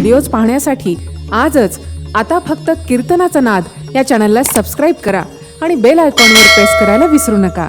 Videos पाहण्यासाठी आजच आता फक्त कीर्तनाचा नाद या चॅनलला सबस्क्राईब करा आणि बेल आयकॉनवर प्रेस करायला विसरू नका.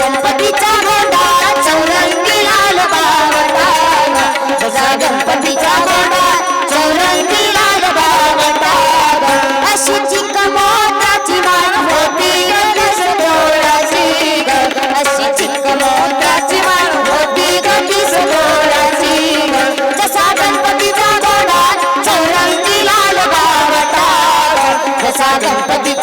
गणपतीचा गोंडा चौरंगी लाल बावटा ग. जसा गणपतीचा गोंडा चौरंगी लाल बावटा अशी चिक मोताची मान होती ग सतोळाची अशी चिक मोताची मान होती गणेश डोळाची जसा गणपतीचा गोंडा चौरंगी लाल बावटा जसा गणपती